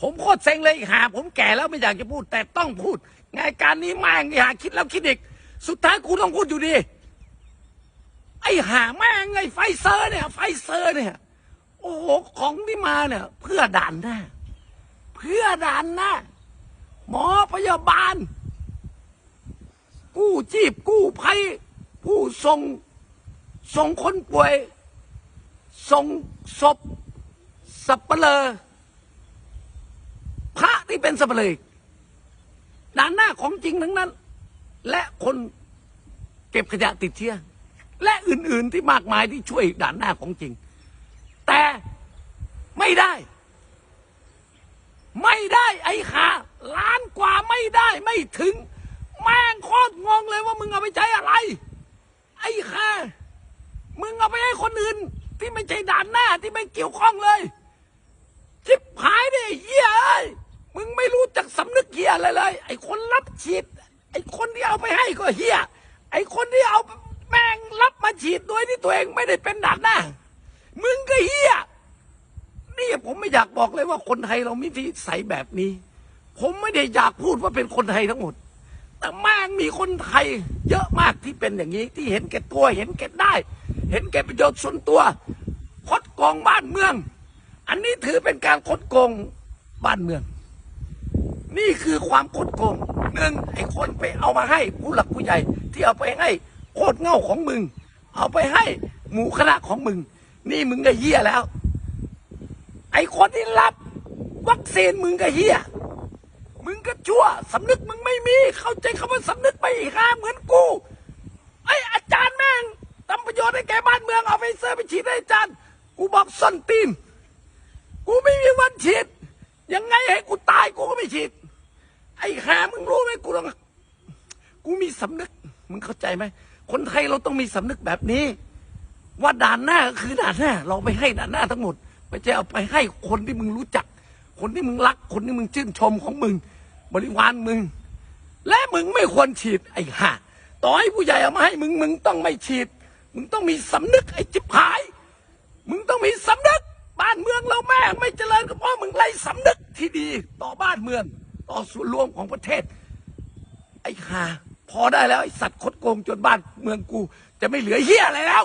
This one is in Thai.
ผมโคตรเซ็งเลยไอ้หา ผมแก่แล้วไม่อยากจะพูด แต่ต้องพูดไงการนี้แม่งไอ้หาคิดแล้วคิดอีก สุดท้ายกูต้องพูดอยู่ดี ไอ้หาแม่งไอ้ไฟเซอร์เนี่ย ไฟเซอร์เนี่ย โอ้โหของที่มาเนี่ย เพื่อด่านหน้า เพื่อด่านหน้า หมอพยาบาล กู้ชีพกู้ภัยผู้ส่งส่งคนป่วย ส่งศพสับเปลือ ที่เป็นสับเปลอด่านหน้าของจริงทั้งนั้น และคนเก็บขยะติดเชื้อและอื่น ๆที่มากมายที่ช่วยด่านหน้าของจริง แต่ไม่ได้ ไม่ได้ไอ้ขาล้านกว่าไม่ได้ไม่ถึง แม่งโคตรงงเลยว่ามึงเอาไปใช้อะไร ไอ้ขามึงเอาไปให้คนอื่น ที่ไม่ใช่ด่านหน้าที่ไม่เกี่ยวข้องเลยชิบหายดิเหี้ยเอ้ย อะไรเลย ไอ้คนรับฉีด ไอ้คนที่เอาไปให้ก็เหี้ยไอ้คนที่เอาแม่งรับมาฉีดโดยที่ตัวเองไม่ได้เป็นด่านหน้ามึงก็เหี้ยนี่ผมไม่อยากบอกเลยว่าคนไทยเรามีที่ใสแบบนี้ ผมไม่ได้อยากพูดว่าเป็นคนไทยทั้งหมด แต่แม่งมีคนไทย เยอะมากที่เป็นอย่างนี้ ที่เห็นแก่ตัวเห็นแก่ได้ เห็นแก่ประโยชน์ส่วนตัวคดโกงบ้านเมือง อันนี้ถือเป็นการคดโกงบ้านเมือง นี่คือความคดโกงหนึ่งไอ้คนไปเอามาให้ผู้หลักผู้ใหญ่ ที่เอาไปให้โคตรเง่าของมึง เอาไปให้หมู่คณะของมึง นี่มึงก็เหี้ยแล้ว ไอ้คนที่รับ วัคซีนมึงก็เหี้ยมึงก็ชั่วสำนึกมึงไม่มี เข้าใจคำว่าสำนึกไปอีกห้าเหมือนกูไอ้อาจารย์แม่งทำประโยชน์ให้แกบ้านเมืองเอาไฟเซอร์ไปฉีดให้อาจารย์ กูบอกส้นตีนกูไม่มีวันฉีดยังไงให้กูตายกูก็ไม่ฉีด ไอ้หามึงรู้ไหมกูต้องกูมีสำนึก มึงเข้าใจไหม คนไทยเราต้องมีสำนึกแบบนี้ ว่าด่านหน้าก็คือด่านหน้า เราไปให้ด่านหน้าทั้งหมด ไม่ใช่เอาไปให้คนที่มึงรู้จัก คนที่มึงรัก คนที่มึงชื่นชมของมึง บริวารมึง และมึงไม่ควรฉีดไอ้ห่าต่อให้ผู้ใหญ่เอามาให้มึงมึงต้องไม่ฉีด มึงต้องมีสำนึกไอ้จิบหาย มึงต้องมีสำนึก บ้านเมืองเราแม่ไม่เจริญก็เพราะมึงไร้สำนึกที่ดีต่อบ้านเมือง ต่อส่วนรวมของประเทศ ไอ้ห่าพอได้แล้วไอ้สัตว์คดโกงจนบ้านเมืองกู จะไม่เหลือเหี้ยอะไรแล้ว